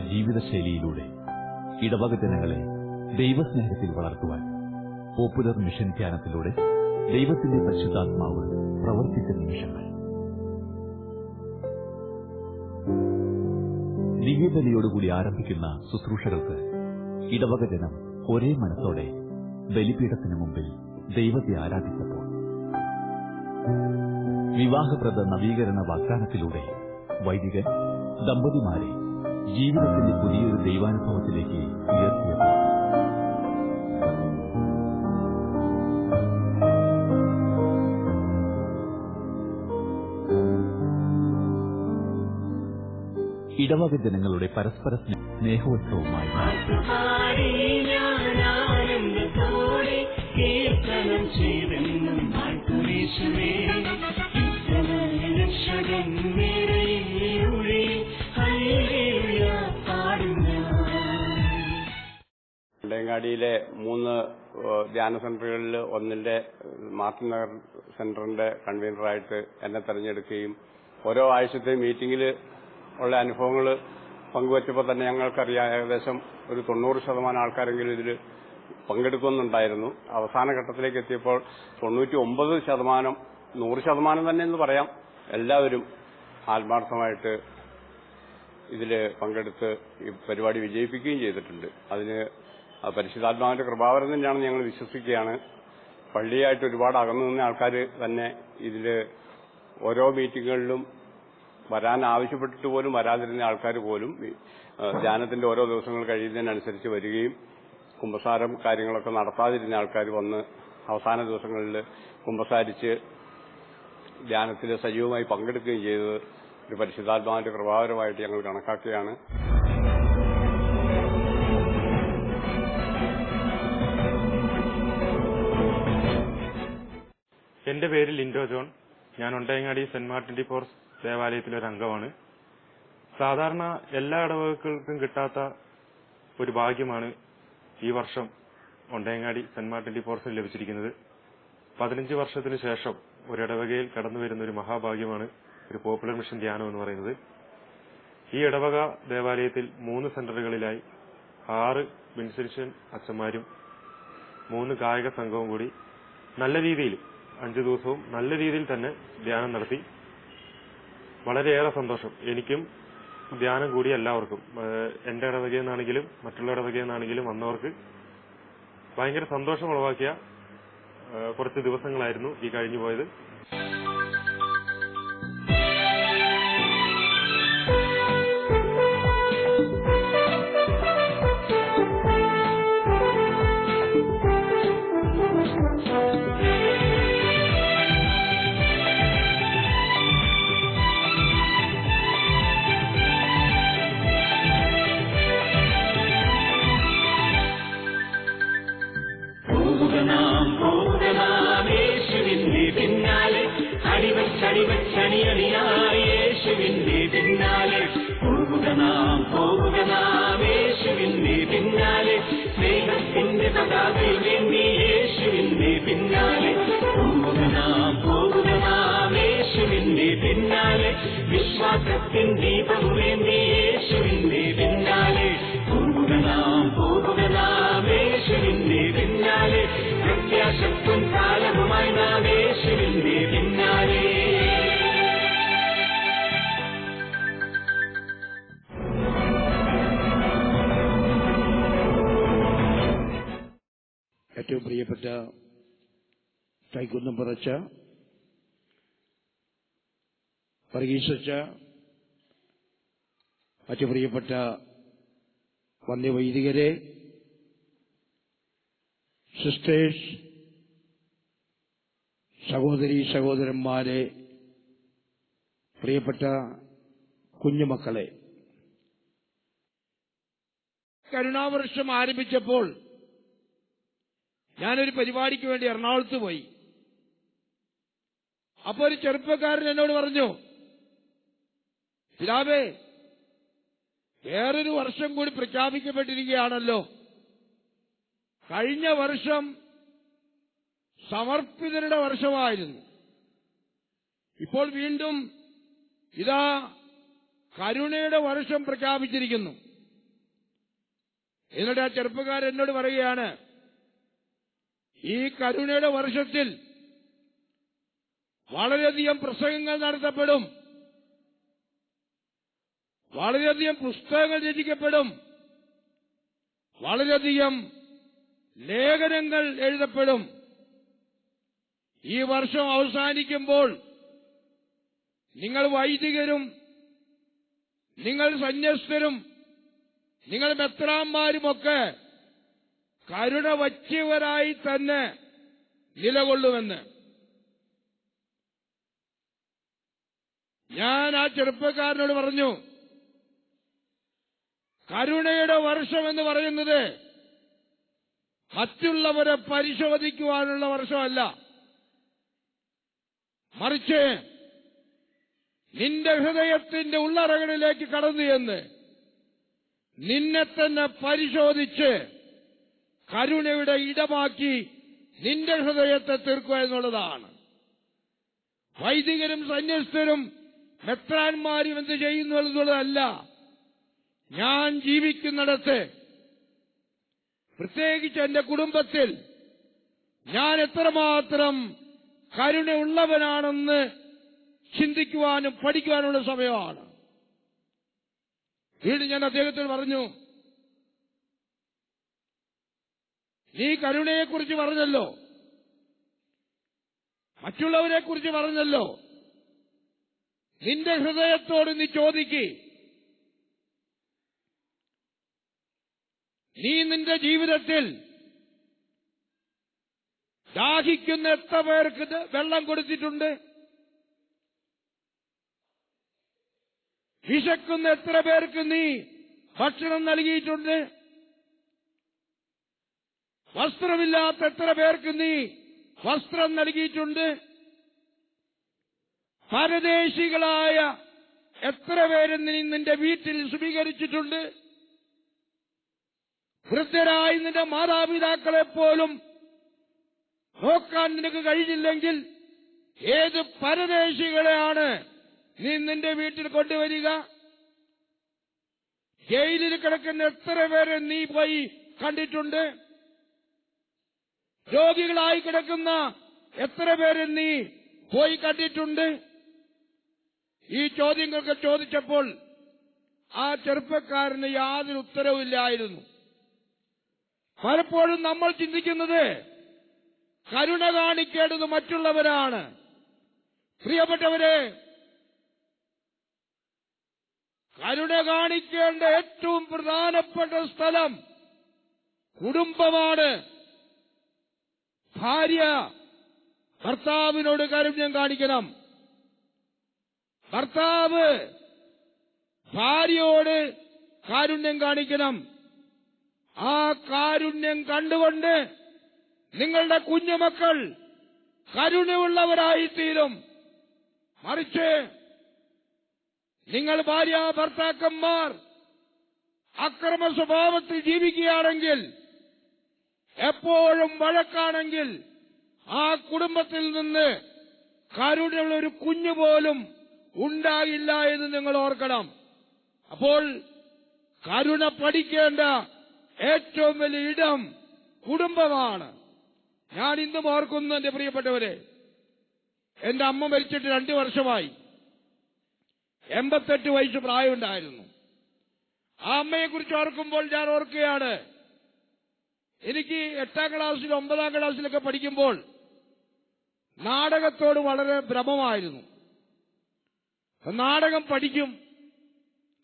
ജീവിതശൈലിയിലൂടെ ഇടവക ജനങ്ങളെ ദൈവസ്നേഹത്തിൽ വളർത്തുവാൻ പോപ്പുലർ മിഷൻ ധ്യാനത്തിലൂടെ ദൈവത്തിന്റെ പരിശുദ്ധാത്മാവ് പ്രവർത്തിച്ച നിമിഷങ്ങൾ. ദിവ്യബലിയോടുകൂടി ആരംഭിക്കുന്ന ശുശ്രൂഷകൾക്ക് ഇടവക ജനം ഒരേ മനസ്സോടെ ബലിപീഠത്തിന് മുമ്പിൽ ദൈവത്തെ ആരാധിച്ചപ്പോൾ. വിവാഹപ്രദ നവീകരണ വാഗ്ദാനത്തിലൂടെ വൈദികൻ ദമ്പതിമാരെ ജീവിതത്തിന്റെ പുതിയൊരു ദൈവാനുഭവത്തിലേക്ക് ഉയർത്തിയത് ഇടവക ജനങ്ങളുടെ പരസ്പര സ്നേ- സ്നേഹോത്സവമായി ചെയ്തെന്നും രക്ഷകൻ വെള്ളയങ്ങാടിയിലെ മൂന്ന് ധ്യാന സെന്ററുകളിൽ ഒന്നിന്റെ മാർട്ടിൻ നഗർ സെന്ററിന്റെ കൺവീനറായിട്ട് എന്നെ തെരഞ്ഞെടുക്കുകയും ഓരോ ആഴ്ചത്തെ മീറ്റിംഗിൽ ഉള്ള അനുഭവങ്ങൾ പങ്കുവച്ചപ്പോൾ തന്നെ ഞങ്ങൾക്കറിയാം ഏകദേശം ഒരു തൊണ്ണൂറ് ശതമാനം ആൾക്കാരെങ്കിലും ഇതിൽ പങ്കെടുക്കുന്നുണ്ടായിരുന്നു. അവസാന ഘട്ടത്തിലേക്ക് എത്തിയപ്പോൾ തൊണ്ണൂറ്റി ഒമ്പത് ശതമാനം നൂറ് ശതമാനം തന്നെ എന്ന് പറയാം എല്ലാവരും ആത്മാർത്ഥമായിട്ട് ഇതിൽ പങ്കെടുത്ത് ഈ പരിപാടി വിജയിപ്പിക്കുകയും ചെയ്തിട്ടുണ്ട്. അതിന് ആ പരിശുദ്ധാത്മാവിന്റെ കൃപാവരം തന്നെയാണ് ഞങ്ങൾ വിശ്വസിക്കുകയാണ്. പള്ളിയായിട്ട് ഒരുപാട് അകന്നു നിന്ന ആൾക്കാർ തന്നെ ഇതിൽ ഓരോ മീറ്റിങ്ങുകളിലും വരാൻ ആവശ്യപ്പെട്ടിട്ട് പോലും വരാതിരുന്ന ആൾക്കാർ പോലും ധ്യാനത്തിന്റെ ഓരോ ദിവസങ്ങൾ കഴിയുന്നതിനനുസരിച്ച് വരികയും കുമ്പസാരം കാര്യങ്ങളൊക്കെ നടത്താതിരുന്ന ആൾക്കാർ വന്ന് അവസാന ദിവസങ്ങളിൽ കുമ്പസാരിച്ച് ധ്യാനത്തിൽ സജീവമായി പങ്കെടുക്കുകയും ചെയ്തത് ഒരു പരിശുദ്ധാത്മാവിന്റെ കൃപാവരമായിട്ട് ഞങ്ങൾ കണക്കാക്കുകയാണ്. എന്റെ പേര് ലിൻഡോ ജോൺ. ഞാൻ Ondayangadi Saint Martin de Porres ദേവാലയത്തിലെ ഒരു അംഗമാണ്. സാധാരണ എല്ലാ ഇടവകൾക്കും കിട്ടാത്ത ഒരു ഭാഗ്യമാണ് ഈ വർഷം ഒണ്ടയങ്ങാടി സെന്റ് മാർട്ടിൻ ഡി പോർസിന് ലഭിച്ചിരിക്കുന്നത്. പതിനഞ്ച് വർഷത്തിന് ശേഷം ഒരു ഇടവകയിൽ കടന്നു വരുന്ന ഒരു മഹാഭാഗ്യമാണ് ഒരു പോപ്പുലർ മിഷൻ ധ്യാനം എന്ന് പറയുന്നത്. ഈ ഇടവക ദേവാലയത്തിൽ മൂന്ന് സെന്ററുകളിലായി ആറ് ബിൻസിഷൻ അച്ഛന്മാരും മൂന്ന് ഗായക സംഘവും കൂടി നല്ല രീതിയിൽ അഞ്ചു ദിവസവും നല്ല രീതിയിൽ തന്നെ ധ്യാനം നടത്തി. വളരെയേറെ സന്തോഷം. എനിക്കും ധ്യാനം കൂടി എല്ലാവർക്കും. എന്റെ ഇടവകയിൽ നിന്നാണെങ്കിലും മറ്റുള്ള ഇടവകയിൽ നിന്നാണെങ്കിലും വന്നവർക്ക് ഭയങ്കര സന്തോഷം ഉളവാക്കിയ കുറച്ച് ദിവസങ്ങളായിരുന്നു ഈ കഴിഞ്ഞു പോയത് പിന്നാലെ. പോവുക നാം പോവുക നാം യേശുവിന്റെ പിന്നാലെ. വിശ്വാസത്തിൻ ദീപം ഏറ്റവും കൈക്കുന്നം കൈകുന്നം പറച്ച. വർഗീസച്ച. മറ്റു പ്രിയപ്പെട്ട വന്യവൈദികരെ സിസ്റ്റേഴ്സ്. സഹോദരി സഹോദരന്മാരെ. പ്രിയപ്പെട്ട കുഞ്ഞുമക്കളെ. കരുണാവർഷം ആരംഭിച്ചപ്പോൾ ഞാനൊരു പരിപാടിക്ക് വേണ്ടി എറണാകുളത്ത് പോയി. അപ്പൊ ഒരു ചെറുപ്പക്കാരൻ എന്നോട് പറഞ്ഞു പിതാവേ വേറൊരു വർഷം കൂടി പ്രഖ്യാപിക്കപ്പെട്ടിരിക്കുകയാണല്ലോ. കഴിഞ്ഞ വർഷം സമർപ്പിതരുടെ വർഷമായിരുന്നു. ഇപ്പോൾ വീണ്ടും ഇതാ കരുണയുടെ വർഷം പ്രഖ്യാപിച്ചിരിക്കുന്നു. എന്നിട്ട് ആ ചെറുപ്പക്കാരൻ എന്നോട് പറയുകയാണ് ഈ കരുണയുടെ വർഷത്തിൽ വളരെയധികം പ്രസംഗങ്ങൾ നടത്തപ്പെടും. വളരെയധികം പുസ്തകങ്ങൾ രചിക്കപ്പെടും. വളരെയധികം ലേഖനങ്ങൾ എഴുതപ്പെടും. ഈ വർഷം അവസാനിക്കുമ്പോൾ നിങ്ങൾ വൈദികരും നിങ്ങൾ സന്യസ്തരും നിങ്ങൾ മെത്രാന്മാരുമൊക്കെ കരുണ വച്ചവരായി തന്നെ നിലകൊള്ളുമെന്ന്. ഞാൻ ആ ചെറുപ്പക്കാരനോട് പറഞ്ഞു കരുണയുടെ വർഷം എന്ന് പറയുന്നത് മറ്റുള്ളവരെ പരിശോധിക്കുവാനുള്ള വർഷമല്ല. മറിച്ച് നിന്റെ ഹൃദയത്തിന്റെ ഉള്ളറകളിലേക്ക് കടന്നു എന്ന് നിന്നെ തന്നെ പരിശോധിച്ച് കരുണയുടെ ഇടമാക്കി നിന്റെ ഹൃദയത്തെ തീർക്കുക എന്നുള്ളതാണ്. വൈദികരും സന്യസ്തരും മെത്രാന്മാരും എന്ത് ചെയ്യുന്നു എന്നുള്ളതല്ല. ഞാൻ ജീവിക്കുന്നിടത്ത് പ്രത്യേകിച്ച് എന്റെ കുടുംബത്തിൽ ഞാൻ എത്രമാത്രം കരുണയുള്ളവനാണെന്ന് ചിന്തിക്കുവാനും പഠിക്കുവാനുള്ള സമയമാണ്. വീണ്ടും ഞാൻ അദ്ദേഹത്തിന് പറഞ്ഞു നീ കരുണയെക്കുറിച്ച് പറഞ്ഞല്ലോ. മറ്റുള്ളവരെ കുറിച്ച് പറഞ്ഞല്ലോ. നിന്റെ ഹൃദയത്തോട് നീ ചോദിക്ക്. നീ നിന്റെ ജീവിതത്തിൽ ദാഹിക്കുന്ന എത്ര പേർക്ക് വെള്ളം കൊടുത്തിട്ടുണ്ട്? വിശക്കുന്ന എത്ര പേർക്ക് നീ ഭക്ഷണം നൽകിയിട്ടുണ്ട്? വസ്ത്രമില്ലാത്ത എത്ര പേർക്ക് നീ വസ്ത്രം നൽകിയിട്ടുണ്ട്? പരദേശികളായ എത്ര പേര് നീ നിന്റെ വീട്ടിൽ സ്വീകരിച്ചിട്ടുണ്ട് വൃദ്ധരായി നിന്റെ മാതാപിതാക്കളെ പോലും നോക്കാൻ നിനക്ക് കഴിഞ്ഞില്ലെങ്കിൽ ഏത് പരദേശികളെയാണ് നീ നിന്റെ വീട്ടിൽ കൊണ്ടുവരിക? ജയിലിൽ കിടക്കുന്ന എത്ര പേരെ നീ പോയി കണ്ടിട്ടുണ്ട്? രോഗികളായി കിടക്കുന്ന എത്ര പേരെ നീ പോയി കണ്ടിട്ടുണ്ട്? ഈ ചോദ്യങ്ങൾക്ക് ചോദിച്ചപ്പോൾ ആ ചെറുപ്പക്കാരന് യാതൊരു ഉത്തരവില്ലായിരുന്നു പലപ്പോഴും നമ്മൾ ചിന്തിക്കുന്നത് കരുണ കാണിക്കേണ്ടത് മറ്റുള്ളവരാണ്. പ്രിയപ്പെട്ടവരെ കരുണ കാണിക്കേണ്ട ഏറ്റവും പ്രധാനപ്പെട്ട സ്ഥലം കുടുംബമാണ്. ഭാര്യ ഭർത്താവിനോട് കാരുണ്യം കാണിക്കണം. ഭർത്താവ് ഭാര്യയോട് കാരുണ്യം കാണിക്കണം. ആ കാരുണ്യം കണ്ടുകൊണ്ട് നിങ്ങളുടെ കുഞ്ഞുമക്കൾ കരുണയുള്ളവരായി തീരും മറിച്ച് നിങ്ങൾ ഭാര്യ ഭർത്താക്കന്മാർ അക്രമ സ്വഭാവത്തിൽ ജീവിക്കുകയാണെങ്കിൽ എപ്പോഴും വഴക്കാണെങ്കിൽ ആ കുടുംബത്തിൽ നിന്ന് കരുണയുള്ള ഒരു കുഞ്ഞു പോലും ഉണ്ടാകില്ല എന്ന് നിങ്ങൾ ഓർക്കണം. അപ്പോൾ കരുണ പഠിക്കേണ്ട ഏറ്റവും വലിയ ഇടം കുടുംബമാണ്. ഞാൻ ഇന്നും ഓർക്കുന്നു എന്റെ പ്രിയപ്പെട്ടവരെ എന്റെ അമ്മ മരിച്ചിട്ട് രണ്ടു വർഷമായി. എൺപത്തെട്ട് വയസ്സ് പ്രായമുണ്ടായിരുന്നു. ആ അമ്മയെക്കുറിച്ച് ഓർക്കുമ്പോൾ ഞാൻ ഓർക്കുകയാണ് എനിക്ക് എട്ടാം ക്ലാസ്സിൽ ഒമ്പതാം ക്ലാസ്സിലൊക്കെ പഠിക്കുമ്പോൾ നാടകത്തോട് വളരെ ഭ്രമമായിരുന്നു. നാടകം പഠിക്കും.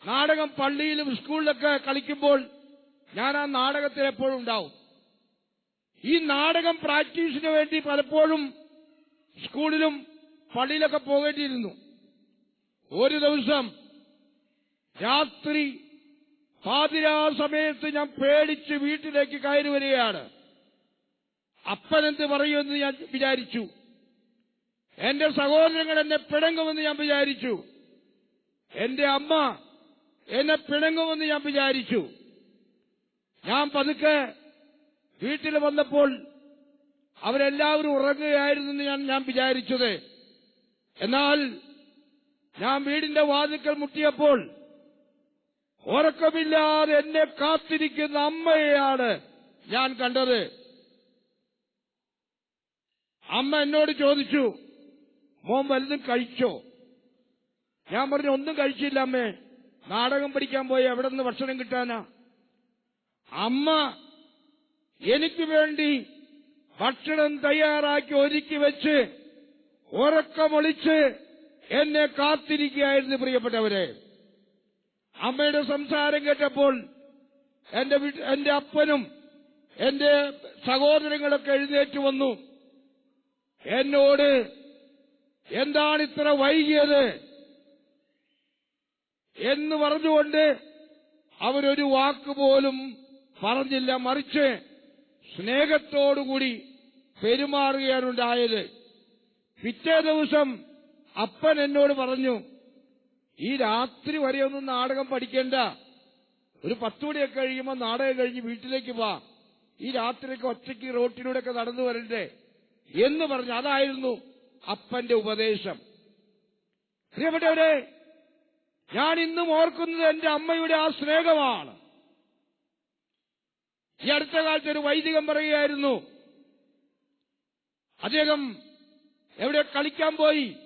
നാടകം പള്ളിയിലും സ്കൂളിലൊക്കെ കളിക്കുമ്പോൾ ഞാൻ ആ നാടകത്തിൽ എപ്പോഴും ഉണ്ടാവും. ഈ നാടകം പ്രാക്ടീസിന് വേണ്ടി പലപ്പോഴും സ്കൂളിലും പള്ളിയിലൊക്കെ പോകേണ്ടിയിരുന്നു. ഒരു ദിവസം രാത്രി പാതിരാ സമയത്ത് ഞാൻ പേടിച്ച് വീട്ടിലേക്ക് കയറി വരികയാണ്. അപ്പനെന്ത് പറയുമെന്ന് ഞാൻ വിചാരിച്ചു. എന്റെ സഹോദരങ്ങൾ എന്നെ പിണങ്ങുമെന്ന് ഞാൻ വിചാരിച്ചു. എന്റെ അമ്മ എന്നെ പിണങ്ങുമെന്ന് ഞാൻ വിചാരിച്ചു. ഞാൻ പതുക്കെ വീട്ടിൽ വന്നപ്പോൾ അവരെല്ലാവരും ഉറങ്ങുകയായിരുന്നു എന്ന് ഞാൻ ഞാൻ വിചാരിച്ചത്. എന്നാൽ ഞാൻ വീടിന്റെ വാതിക്കൽ മുട്ടിയപ്പോൾ ഉറക്കമില്ലാതെ എന്നെ കാത്തിരിക്കുന്ന അമ്മയെയാണ് ഞാൻ കണ്ടത്. അമ്മ എന്നോട് ചോദിച്ചു മോൻ വലുതും കഴിച്ചോ? ഞാൻ പറഞ്ഞു ഒന്നും കഴിച്ചില്ല അമ്മേ. നാടകം പഠിക്കാൻ പോയി എവിടെ നിന്ന് ഭക്ഷണം കിട്ടാനാ? അമ്മ എനിക്ക് വേണ്ടി ഭക്ഷണം തയ്യാറാക്കി ഒരുക്കി വെച്ച് ഉറക്കമൊളിച്ച് എന്നെ കാത്തിരിക്കുകയായിരുന്നു പ്രിയപ്പെട്ടവരെ. അമ്മയുടെ സംസാരം കേട്ടപ്പോൾ എന്റെ എന്റെ അപ്പനും എന്റെ സഹോദരങ്ങളൊക്കെ എഴുന്നേറ്റ് വന്നു. എന്നോട് എന്താണ് ഇത്ര വൈകിയത്? എന്ന് പറഞ്ഞുകൊണ്ട് അവരൊരു വാക്ക് പോലും പറഞ്ഞില്ല. മറിച്ച് സ്നേഹത്തോടുകൂടി പെരുമാറുകയാണ് ഉണ്ടായത്. പിറ്റേ ദിവസം അപ്പൻ എന്നോട് പറഞ്ഞു ഈ രാത്രി വരെ ഒന്നും നാടകം പഠിക്കേണ്ട. ഒരു പത്തുമണിയൊക്കെ കഴിയുമ്പോൾ നാടകം കഴിഞ്ഞ് വീട്ടിലേക്ക് വാ. ഈ രാത്രിയൊക്കെ ഒറ്റയ്ക്ക് റോട്ടിലൂടെയൊക്കെ നടന്നു വരണ്ടേ? എന്ന് പറഞ്ഞു അതായിരുന്നു അപ്പന്റെ ഉപദേശം. പ്രിയപ്പെട്ടവരെ ഞാൻ ഇന്നും ഓർക്കുന്നത് എന്റെ അമ്മയുടെ ആ സ്നേഹമാണ്. ഈ അടുത്ത കാലത്ത് ഒരു വൈദികം പറയുകയായിരുന്നു അദ്ദേഹം എവിടെ കളിക്കാൻ പോയി.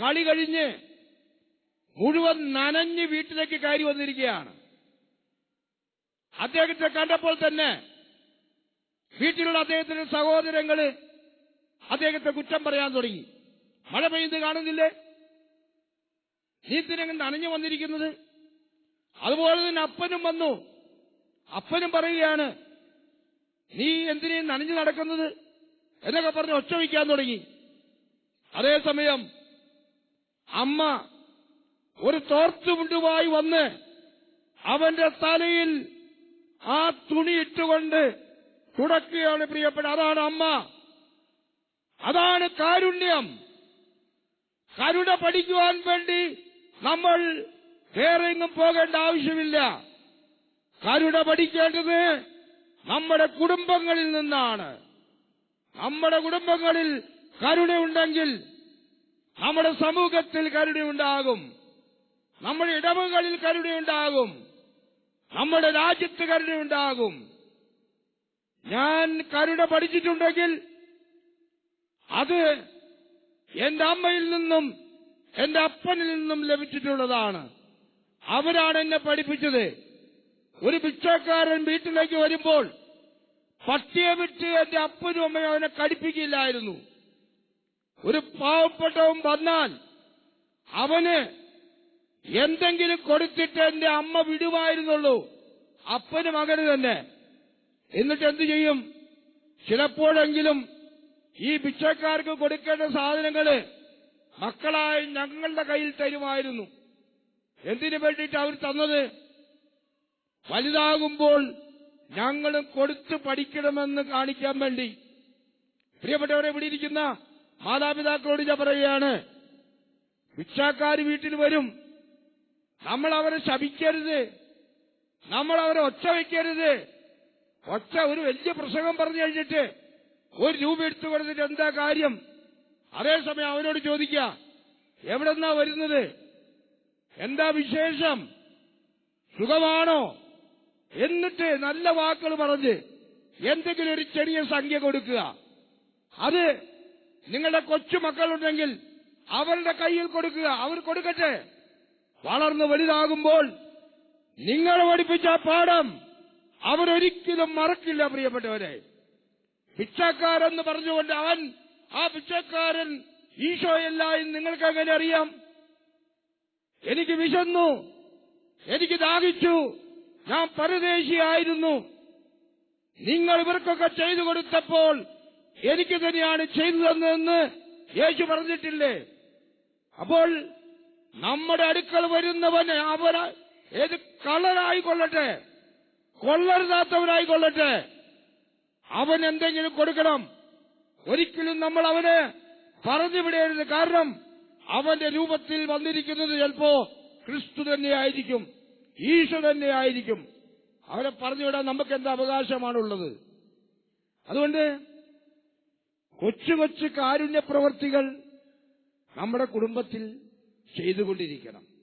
കളി കഴിഞ്ഞ് മുഴുവൻ നനഞ്ഞ് വീട്ടിലേക്ക് കയറി വന്നിരിക്കുകയാണ്. അദ്ദേഹത്തെ കണ്ടപ്പോൾ തന്നെ വീട്ടിലുള്ള അദ്ദേഹത്തിന്റെ സഹോദരങ്ങൾ അദ്ദേഹത്തെ കുറ്റം പറയാൻ തുടങ്ങി. മഴ പെയ്യുന്നത് കാണുന്നില്ലേ? നീത്തിനങ്ങ് നനഞ്ഞു വന്നിരിക്കുന്നത്. അതുപോലെ തന്നെ അപ്പനും വന്നു. അപ്പനും പറയുകയാണ് നീ എന്തിനീ നനഞ്ഞു നടക്കുന്നത്? എന്നൊക്കെ പറഞ്ഞ് ഒച്ച വയ്ക്കാൻ തുടങ്ങി. അതേസമയം അമ്മ ഒരു തോർത്തുമുണ്ടുമായി വന്ന് അവന്റെ തലയിൽ ആ തുണി ഇട്ടുകൊണ്ട് തുടക്കുകയാണ് പ്രിയപ്പെട്ട അതാണ് അമ്മ. അതാണ് കാരുണ്യം. കരുണ പഠിക്കുവാൻ വേണ്ടി നമ്മൾ വേറെ എങ്ങും പോകേണ്ട ആവശ്യമില്ല. കരുണ പഠിക്കേണ്ടത് നമ്മുടെ കുടുംബങ്ങളിൽ നിന്നാണ്. നമ്മുടെ കുടുംബങ്ങളിൽ കരുണയുണ്ടെങ്കിൽ നമ്മുടെ സമൂഹത്തിൽ കരുണയുണ്ടാകും. നമ്മുടെ ഇടവുകളിൽ കരുണയുണ്ടാകും. നമ്മുടെ രാജ്യത്ത് കരുണയുണ്ടാകും. ഞാൻ കരുണ പഠിച്ചിട്ടുണ്ടെങ്കിൽ അത് എന്റെ അമ്മയിൽ നിന്നും എന്റെ അപ്പനിൽ നിന്നും ലഭിച്ചിട്ടുള്ളതാണ്. അവരാണ് എന്നെ പഠിപ്പിച്ചത്. ഒരു പിച്ചക്കാരൻ വീട്ടിലേക്ക് വരുമ്പോൾ പട്ടിയെ വിട്ട് എന്റെ അപ്പനും അമ്മയും അവനെ കടിപ്പിക്കില്ലായിരുന്നു. ഒരു പാവപ്പെട്ടവൻ വന്നാൽ അവന് എന്തെങ്കിലും കൊടുത്തിട്ട് എന്റെ അമ്മ വിടുമായിരുന്നുള്ളൂ. അപ്പന് മകന് തന്നെ. എന്നിട്ട് എന്തു ചെയ്യും? ചിലപ്പോഴെങ്കിലും ഈ ഭിക്ഷക്കാർക്ക് കൊടുക്കേണ്ട സാധനങ്ങൾ മക്കളായ ഞങ്ങളുടെ കയ്യിൽ തരുമായിരുന്നു. എന്തിനു വേണ്ടിയിട്ട് അവർ തന്നത്? വലുതാകുമ്പോൾ ഞങ്ങളും കൊടുത്തു പഠിക്കണമെന്ന് കാണിക്കാൻ വേണ്ടി. പ്രിയപ്പെട്ടവരെ ഇവിടെ ഇരിക്കുന്ന മാതാപിതാക്കളോട് ഞാൻ പറയുകയാണ് ഭിക്ഷാക്കാർ വീട്ടിൽ വരും. നമ്മൾ അവരെ ശപിക്കരുത്. നമ്മൾ അവരെ ഒച്ച വയ്ക്കരുത്. ഒച്ച ഒരു വലിയ പ്രസംഗം പറഞ്ഞു കഴിഞ്ഞിട്ട് ഒരു രൂപ എടുത്തു കൊടുത്തിട്ട് എന്താ കാര്യം? അതേസമയം അവനോട് ചോദിക്ക എവിടെന്നാ വരുന്നത്? എന്താ വിശേഷം? സുഖമാണോ? എന്നിട്ട് നല്ല വാക്കുകൾ പറഞ്ഞ് എന്തെങ്കിലും ഒരു ചെറിയ സംഖ്യ കൊടുക്കുക. അത് നിങ്ങളുടെ കൊച്ചുമക്കളുണ്ടെങ്കിൽ അവരുടെ കയ്യിൽ കൊടുക്കുക. അവർ കൊടുക്കട്ടെ? വളർന്ന് വലുതാകുമ്പോൾ നിങ്ങൾ പഠിപ്പിച്ച പാഠം അവരൊരിക്കലും മറക്കില്ല പ്രിയപ്പെട്ടവരെ. ഭിക്ഷക്കാരെന്ന് പറഞ്ഞുകൊണ്ട് അവൻ ആ ഭിക്ഷക്കാരൻ ഈശോയല്ല എന്ന് നിങ്ങൾക്ക് എങ്ങനെ അറിയാം? എനിക്ക് വിശന്നു എനിക്ക് ദാഹിച്ചു ഞാൻ പരദേശിയായിരുന്നു. നിങ്ങൾ ഇവർക്കൊക്കെ ചെയ്തു കൊടുത്തപ്പോൾ എനിക്ക് തന്നെയാണ് ചെയ്തു തന്നതെന്ന് യേശു പറഞ്ഞിട്ടില്ലേ? അപ്പോൾ നമ്മുടെ അടുക്കൽ വരുന്നവന് അവൻ ഏത് കള്ളരായിക്കൊള്ളട്ടെ കൊള്ളരുതാത്തവനായിക്കൊള്ളട്ടെ? അവൻ എന്തെങ്കിലും കൊടുക്കണം? ഒരിക്കലും നമ്മൾ അവന് പറഞ്ഞു വിടരുത്. കാരണം അവന്റെ രൂപത്തിൽ വന്നിരിക്കുന്നത് ചിലപ്പോ ക്രിസ്തു തന്നെയായിരിക്കും ഈശോ തന്നെയായിരിക്കും. അവരെ പറഞ്ഞുവിടാൻ നമുക്ക് എന്ത് അവകാശമാണുള്ളത്? അതുകൊണ്ട് കൊച്ചു കൊച്ചു കാരുണ്യ പ്രവർത്തികൾ നമ്മുടെ കുടുംബത്തിൽ ചെയ്തുകൊണ്ടിരിക്കണം.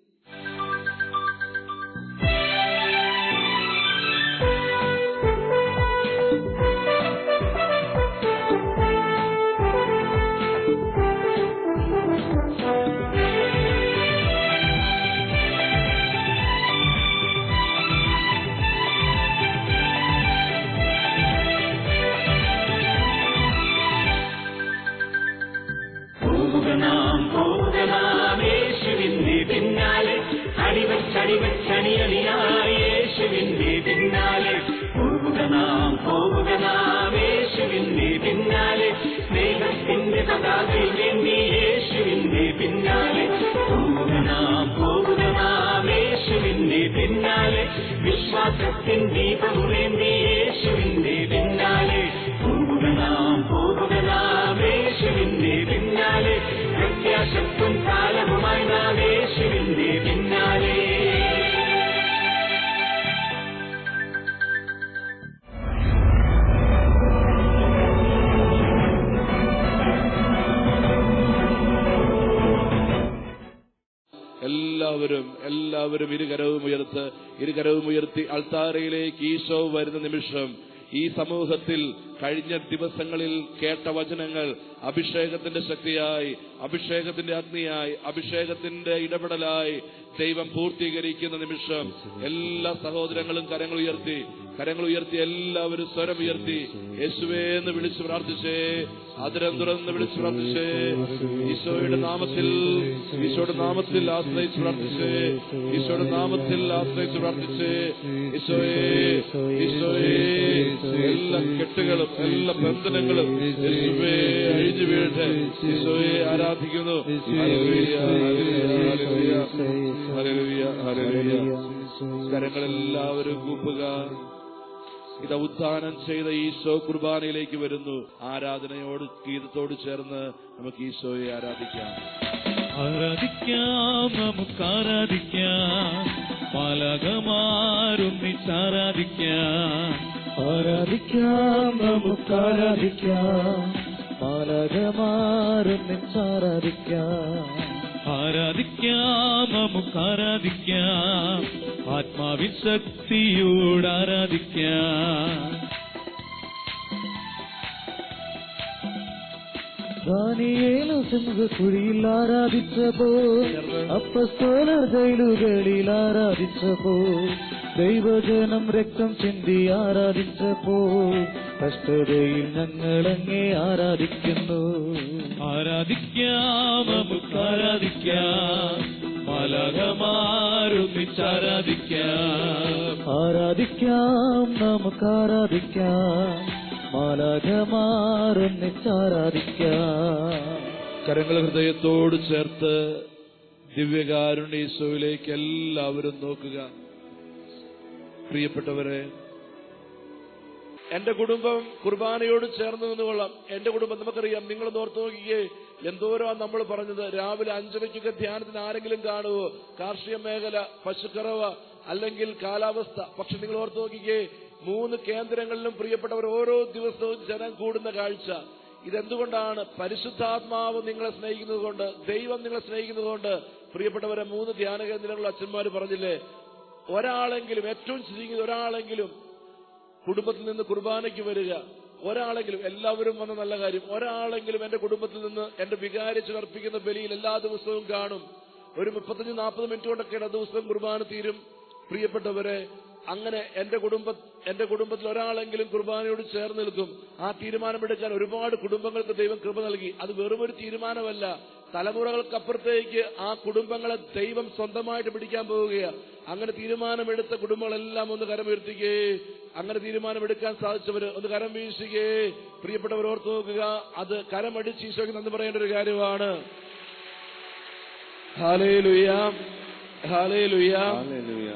പതാകയിലേന്തി യേശുവിന്റെ പിന്നാലെ? പോവുക നാം യേശുവിന്റെ പിന്നാലെ. യേശുവിന്റെ എല്ലാവരും ഇരുകരവും ഉയർത്ത് ഇരുകരവും ഉയർത്തി അൾത്താരയിലേക്ക് ഈശോ വരുന്ന നിമിഷം ഈ സമൂഹത്തിൽ കഴിഞ്ഞ ദിവസങ്ങളിൽ കേട്ട വചനങ്ങൾ അഭിഷേകത്തിന്റെ ശക്തിയായി അഭിഷേകത്തിന്റെ അഗ്നിയായി അഭിഷേകത്തിന്റെ ഇടപെടലായി ദൈവം പൂർത്തീകരിക്കുന്ന നിമിഷം എല്ലാ സഹോദരങ്ങളും കരങ്ങൾ ഉയർത്തി കരങ്ങൾ ഉയർത്തി എല്ലാവരും സ്വരം ഉയർത്തി യേശുവേ എന്ന് വിളിച്ചു പ്രാർത്ഥിച്ചേ അതിരം തുറന്ന് വിളിച്ച് പ്രാർത്ഥിച്ചേ ഈശോയുടെ നാമത്തിൽ ഈശോയുടെ നാമത്തിൽ ആശ്രയിച്ച് പ്രാർത്ഥിച്ചേ ഈശോയുടെ നാമത്തിൽ ആശ്രയിച്ച് പ്രാർത്ഥിച്ചേ ഈശോയെ ഈശോയെ എല്ലാ കെട്ടുകളും എല്ലാ ബന്ധനങ്ങളും യേശുവേ അഴിഞ്ഞു വീഴട്ടെ ഈശോയെ ആരാധിക്കുന്നു. കരങ്ങളെല്ലാവരും കൂപ്പുക ഇത് ഉത്ഥാനം ചെയ്ത ഈശോ കുർബാനയിലേക്ക് വരുന്നു. ആരാധനയോട് ഗീതത്തോട് ചേർന്ന് നമുക്ക് ഈശോയെ ആരാധിക്കാം. ആരാധിക്കാം നമുക്ക് ആരാധിക്കാം. പാലകമാരൊന്നിച്ചാരാധിക്കാം ആരാധിക്കാം. നമുക്ക് ആരാധിക്കാം. മാലകമാരൊന്നിച്ചാരാധിക്കാം ആരാധിക്കാം നമുക്ക് ആരാധിക്കാം. ആത്മാവിൻ ശക്തിയോട് ആരാധിക്കാം. ദാനിയേലു സിംഹക്കുഴിയിൽ ആരാധിച്ചപ്പോ അപ്പസ്തോലർ ജയിലുകളിൽ ആരാധിച്ചപ്പോ ദൈവജനം രക്തം ചിന്തി ആരാധിച്ചപ്പോ കഷ്ടതയിൽ ഞങ്ങളങ്ങേ ആരാധിക്കുന്നു. ആരാധിക്കാം നമുക്ക് ആരാധിക്കാം മലകമാരുന്നിച്ചാരാധിക്കാം ആരാധിക്കാം. നമുക്ക് ആരാധിക്കാം മലകമാരുന്നിച്ചാരാധിക്കാം കരങ്ങൾ ഹൃദയത്തോട് ചേർത്ത് ദിവ്യകാരുണ്യ ഈശോയിലേക്ക് എല്ലാവരും നോക്കുക. പ്രിയപ്പെട്ടവരെ എന്റെ കുടുംബം കുർബാനയോട് ചേർന്ന് നിന്നുകൊള്ളാം. എന്റെ കുടുംബം നമുക്കറിയാം. നിങ്ങൾ ഓർത്ത് നോക്കിയേ എന്തോരോ നമ്മൾ പറഞ്ഞത്. രാവിലെ അഞ്ചരയ്ക്കൊക്കെ ധ്യാനത്തിന് ആരെങ്കിലും കാണുവോ? കാർഷിക മേഖല പശുക്കറവ അല്ലെങ്കിൽ കാലാവസ്ഥ. പക്ഷെ നിങ്ങൾ ഓർത്ത് നോക്കിക്കേ. മൂന്ന് കേന്ദ്രങ്ങളിലും പ്രിയപ്പെട്ടവർ ഓരോ ദിവസവും ജനം കൂടുന്ന കാഴ്ച. ഇതെന്തുകൊണ്ടാണ്? പരിശുദ്ധാത്മാവ് നിങ്ങളെ സ്നേഹിക്കുന്നത് കൊണ്ട് ദൈവം നിങ്ങളെ സ്നേഹിക്കുന്നത് കൊണ്ട്. പ്രിയപ്പെട്ടവരെ മൂന്ന് ധ്യാന കേന്ദ്രങ്ങളിൽ അച്ഛന്മാർ പറഞ്ഞില്ലേ? ഒരാളെങ്കിലും ഏറ്റവും ചുരുങ്ങിയത് ഒരാളെങ്കിലും കുടുംബത്തിൽ നിന്ന് കുർബാനയ്ക്ക് വരിക. ഒരാളെങ്കിലും എല്ലാവരും വന്ന നല്ല കാര്യം. ഒരാളെങ്കിലും എന്റെ കുടുംബത്തിൽ നിന്ന് എന്റെ വികാരിച്ച് അർപ്പിക്കുന്ന ബലിയിൽ എല്ലാ ദിവസവും കാണും. ഒരു മുപ്പത്തഞ്ച് നാൽപ്പത് മിനിറ്റ് കൊണ്ടൊക്കെ ആ ദിവസവും കുർബാന തീരും. പ്രിയപ്പെട്ടവരെ അങ്ങനെ എന്റെ കുടുംബ എന്റെ കുടുംബത്തിൽ ഒരാളെങ്കിലും കുർബാനയോട് ചേർന്ന് നിൽക്കും. ആ തീരുമാനമെടുക്കാൻ ഒരുപാട് കുടുംബങ്ങൾക്ക് ദൈവം കൃപ നൽകി. അത് വെറുമൊരു തീരുമാനമല്ല. തലമുറകൾക്കപ്പുറത്തേക്ക് ആ കുടുംബങ്ങളെ ദൈവം സ്വന്തമായിട്ട് പിടിക്കാൻ പോവുകയാണ് അങ്ങനെ തീരുമാനമെടുത്ത കുടുംബങ്ങളെല്ലാം ഒന്ന് കരമുയർത്തിക്കേ അങ്ങനെ തീരുമാനമെടുക്കാൻ സാധിച്ചവര് ഒന്ന് കരം വീശിക്കേ. പ്രിയപ്പെട്ടവർ ഓർത്തു നോക്കുക അത് കരമടിച്ച് ഈശോയ്ക്ക് നന്ദി പറയേണ്ട ഒരു കാര്യമാണ്.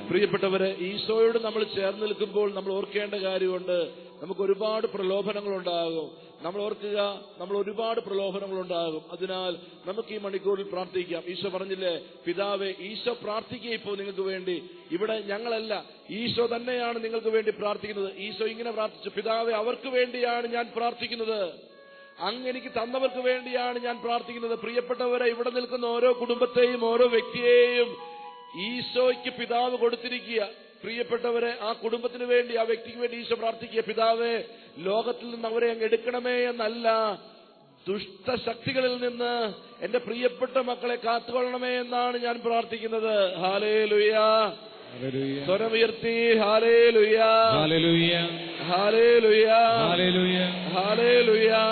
പ്രിയപ്പെട്ടവരെ ഈശോയോട് നമ്മൾ ചേർന്ന് നിൽക്കുമ്പോൾ നമ്മൾ ഓർക്കേണ്ട കാര്യമുണ്ട്. നമുക്ക് ഒരുപാട് പ്രലോഭനങ്ങൾ ഉണ്ടാകും നമ്മൾ ഓർക്കുക നമ്മൾ ഒരുപാട് പ്രലോഭനങ്ങൾ ഉണ്ടാകും അതിനാൽ നമുക്ക് ഈ മണിക്കൂറിൽ പ്രാർത്ഥിക്കാം. ഈശോ പറഞ്ഞില്ലേ പിതാവെ ഈശോ പ്രാർത്ഥിക്കുക ഇപ്പോൾ നിങ്ങൾക്ക് വേണ്ടി. ഇവിടെ ഞങ്ങളല്ല ഈശോ തന്നെയാണ് നിങ്ങൾക്ക് വേണ്ടി പ്രാർത്ഥിക്കുന്നത്. ഈശോ ഇങ്ങനെ പ്രാർത്ഥിച്ചു പിതാവെ അവർക്ക് വേണ്ടിയാണ് ഞാൻ പ്രാർത്ഥിക്കുന്നത്. അങ്ങ് എനിക്ക് തന്നവർക്ക് വേണ്ടിയാണ് ഞാൻ പ്രാർത്ഥിക്കുന്നത്. പ്രിയപ്പെട്ടവരെ ഇവിടെ നിൽക്കുന്ന ഓരോ കുടുംബത്തെയും ഓരോ വ്യക്തിയെയും ഈശോയ്ക്ക് പിതാവ് കൊടുത്തിരിക്കുക. പ്രിയപ്പെട്ടവരെ ആ കുടുംബത്തിന് വേണ്ടി ആ വ്യക്തിക്ക് വേണ്ടി ഈശോ പ്രാർത്ഥിക്കുക. പിതാവേ ലോകത്തിൽ നിന്ന് അവരെ അങ്ങ് എടുക്കണമേ എന്നല്ല. ദുഷ്ടശക്തികളിൽ നിന്ന് എന്റെ പ്രിയപ്പെട്ട മക്കളെ കാത്തുകൊള്ളണമേ എന്നാണ് ഞാൻ പ്രാർത്ഥിക്കുന്നത്. ഹാലേ ലുയാ സ്വരമുയർത്തി ഹാലേ ലുയാ ഹാലേ ലുയാ ഹല്ലേലൂയ. ഹാലേ ലുയാ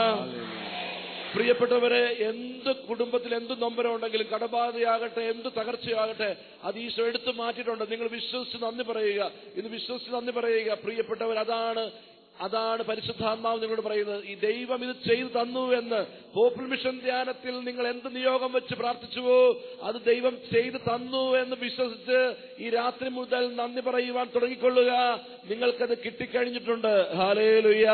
പ്രിയപ്പെട്ടവരെ എന്ത് കുടുംബത്തിൽ എന്ത് നൊമ്പരം ഉണ്ടെങ്കിലും കടബാധയാകട്ടെ എന്ത് തകർച്ചയാകട്ടെ അത് ഈശോ എടുത്തു മാറ്റിയിട്ടുണ്ട്. നിങ്ങൾ വിശ്വസിച്ച് നന്ദി പറയുക. ഇത് വിശ്വസിച്ച് നന്ദി പറയുക. പ്രിയപ്പെട്ടവർ അതാണ് അതാണ് പരിശുദ്ധാത്മാവ് നിങ്ങളോട് പറയുന്നത്. ഈ ദൈവം ഇത് ചെയ്തു തന്നു എന്ന് പോപ്പുൽ മിഷൻ ധ്യാനത്തിൽ നിങ്ങൾ എന്ത് നിയോഗം വെച്ച് പ്രാർത്ഥിച്ചുവോ അത് ദൈവം ചെയ്തു തന്നു എന്ന് വിശ്വസിച്ച് ഈ രാത്രി മുതൽ നന്ദി പറയുവാൻ തുടങ്ങിക്കൊള്ളുക. നിങ്ങൾക്കത് കിട്ടിക്കഴിഞ്ഞിട്ടുണ്ട്. ഹാലേ ലുയ്യ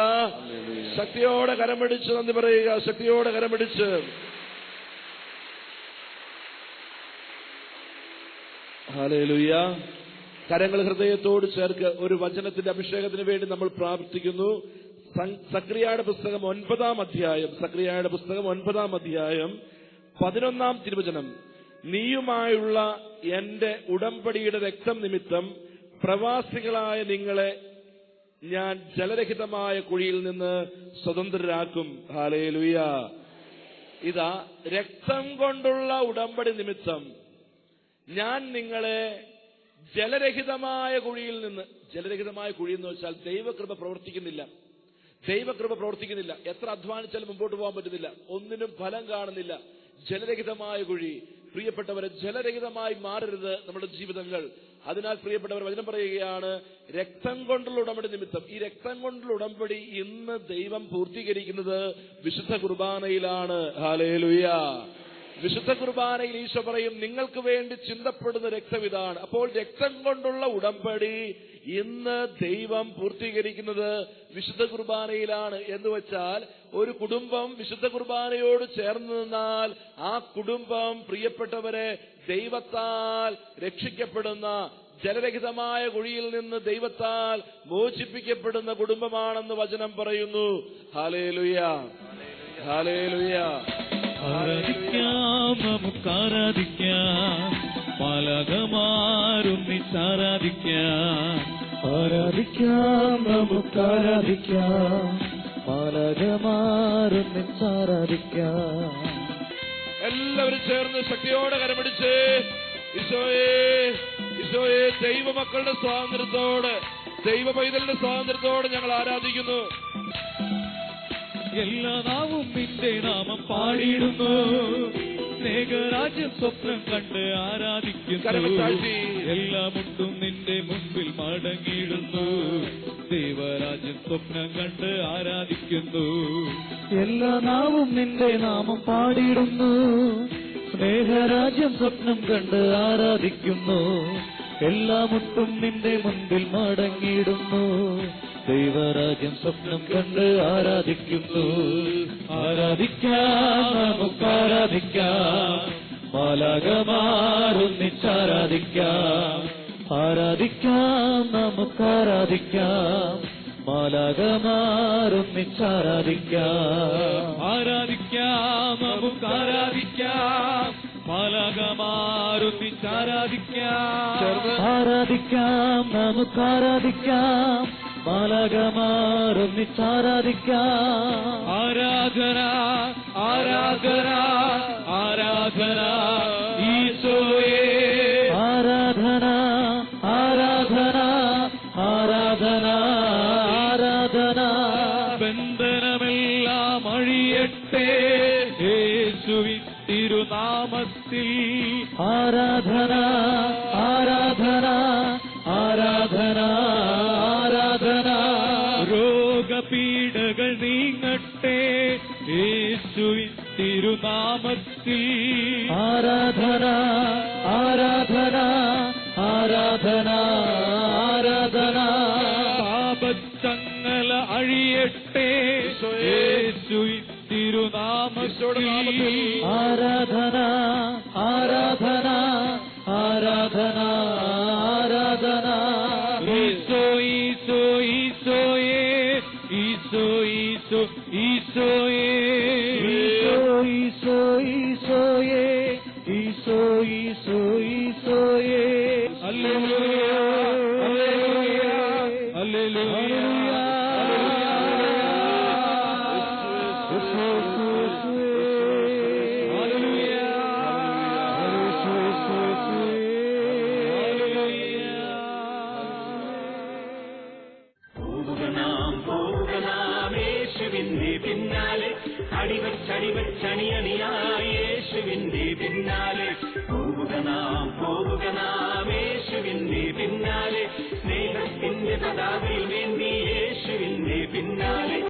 ശക്തിയോടെ കരമടിച്ച് നന്ദി പറയുക. ശക്തിയോടെ കരമടിച്ച്. ഹാലേലുയ്യ കരങ്ങൾ ഹൃദയത്തോട് ചേർക്ക് ഒരു വചനത്തിന്റെ അഭിഷേകത്തിന് വേണ്ടി നമ്മൾ പ്രാർത്ഥിക്കുന്നു. സക്രിയായുടെ പുസ്തകം ഒൻപതാം അധ്യായം. സക്രിയയുടെ പുസ്തകം ഒൻപതാം അധ്യായം. പതിനൊന്നാം തിരുവചനം. നീയുമായുള്ള എന്റെ ഉടമ്പടിയുടെ രക്തം നിമിത്തം പ്രവാസികളായ നിങ്ങളെ ഞാൻ ജലരഹിതമായ കുഴിയിൽ നിന്ന് സ്വതന്ത്രരാക്കും. ഹാലേലുയ ഇതാ രക്തം കൊണ്ടുള്ള ഉടമ്പടി നിമിത്തം ഞാൻ നിങ്ങളെ ജലരഹിതമായ കുഴിയിൽ നിന്ന് ജലരഹിതമായ കുഴി എന്ന് വെച്ചാൽ ദൈവകൃപ പ്രവർത്തിക്കുന്നില്ല. ദൈവകൃപ പ്രവർത്തിക്കുന്നില്ല. എത്ര അധ്വാനിച്ചാലും മുമ്പോട്ട് പോകാൻ പറ്റുന്നില്ല. ഒന്നിനും ഫലം കാണുന്നില്ല. ജലരഹിതമായ കുഴി. പ്രിയപ്പെട്ടവരെ ജലരഹിതമായി മാറരുത് നമ്മുടെ ജീവിതങ്ങൾ. അതിനാൽ പ്രിയപ്പെട്ടവർ വചനം പറയുകയാണ് രക്തം കൊണ്ടുള്ള ഉടമ്പടി നിമിത്തം. ഈ രക്തം കൊണ്ടുള്ള ഉടമ്പടി ഇന്ന് ദൈവം പൂർത്തീകരിക്കുന്നത് വിശുദ്ധ കുർബാനയിലാണ്. ഹാലേലുയ വിശുദ്ധ കുർബാനയിൽ ഈശോ പറയും നിങ്ങൾക്ക് വേണ്ടി ചിന്തപ്പെടുന്ന രക്തം ഇതാണ്. അപ്പോൾ രക്തം കൊണ്ടുള്ള ഉടമ്പടി ഇന്ന് ദൈവം പൂർത്തീകരിക്കുന്നത് വിശുദ്ധ കുർബാനയിലാണ്. എന്ന് വെച്ചാൽ ഒരു കുടുംബം വിശുദ്ധ കുർബാനയോട് ചേർന്ന് നിന്നാൽ ആ കുടുംബം പ്രിയപ്പെട്ടവരെ ദൈവത്താൽ രക്ഷിക്കപ്പെടുന്ന ജലരഹിതമായ കുഴിയിൽ നിന്ന് ദൈവത്താൽ മോചിപ്പിക്കപ്പെടുന്ന കുടുംബമാണെന്ന് വചനം പറയുന്നു. ഹാലേലുയ ഹാലേലുയ ആരാധിക്കാം നമുക്ക് ആരാധിക്കാം. പാലകമാരൊന്നിച്ചാരാധിക്കാം ആരാധിക്കാം നമുക്ക് ആരാധിക്കാം. പാലകമാരൊന്നിച്ചാരാധിക്കാം എല്ലാവരും ചേർന്ന് ശക്തിയോടെ കരപിടിച്ച് ഈശോയെ ഈശോയെ ദൈവമക്കളുടെ സ്വാതന്ത്ര്യത്തോടെ ദൈവ പൈതലിന്റെ സ്വാതന്ത്ര്യത്തോടെ ഞങ്ങൾ ആരാധിക്കുന്നു. എല്ലാ നാവും നിന്റെ നാമം പാടിയിടുന്നു. സ്നേഹരാജ്യ സ്വപ്നം കണ്ട് ആരാധിക്കുന്നു. എല്ലാമുണ്ടും എല്ലാ മുട്ടും നിന്റെ മുമ്പിൽ മടങ്ങിയിടുന്നു. ദൈവരാജ്യ സ്വപ്നം കണ്ട് ആരാധിക്കുന്നു. എല്ലാ നാവും നിന്റെ നാമം പാടിയിടുന്നു. സ്നേഹരാജ്യം സ്വപ്നം കണ്ട് ആരാധിക്കുന്നു. എല്ലാ മുട്ടും നിന്റെ മുൻപിൽ മടങ്ങിയിടുന്നു. ദൈവരാജ്യം സ്വപ്നം കണ്ട് ആരാധിക്കുന്നു. ആരാധിക്കാം നമുക്ക് ആരാധിക്കാം മാലാകമാരൊന്നിച്ചാരാധിക്കാം ആരാധിക്കാം നമുക്ക് ആരാധിക്കാം മാലാകമാരൊന്നിച്ചാരാധിക്കാം ആരാധിക്കാം നമുക്ക് ആരാധിക്കാം ആരാധിക്കാം നമുക്ക് ആരാധിക്കാം മാലകമാരൊന്നിച്ചാരാധിക്കാം ആരാധന ആരാധന ആരാധന ഈശോയെ ആരാധന ആരാധന ആരാധന ആരാധന ബന്ധനമെല്ലാം അഴിയട്ടെ യേശുവിൻ തിരുനാമത്തിൽ ആരാധന ആരാധന ആരാധന തിരുനാമത്തിൽ ആരാധന ആരാധന ആരാധന ആരാധന. പാപത്തങ്ങൾ അഴിയട്ടെ. യേശുവിൻ തിരുനാമത്തിൽ ആരാധന ആരാധന ആരാധന ആരാധന. ഈശോ ഈശോ ഈശോയേ. ഈശോ ഈശോ ഈശോയെ.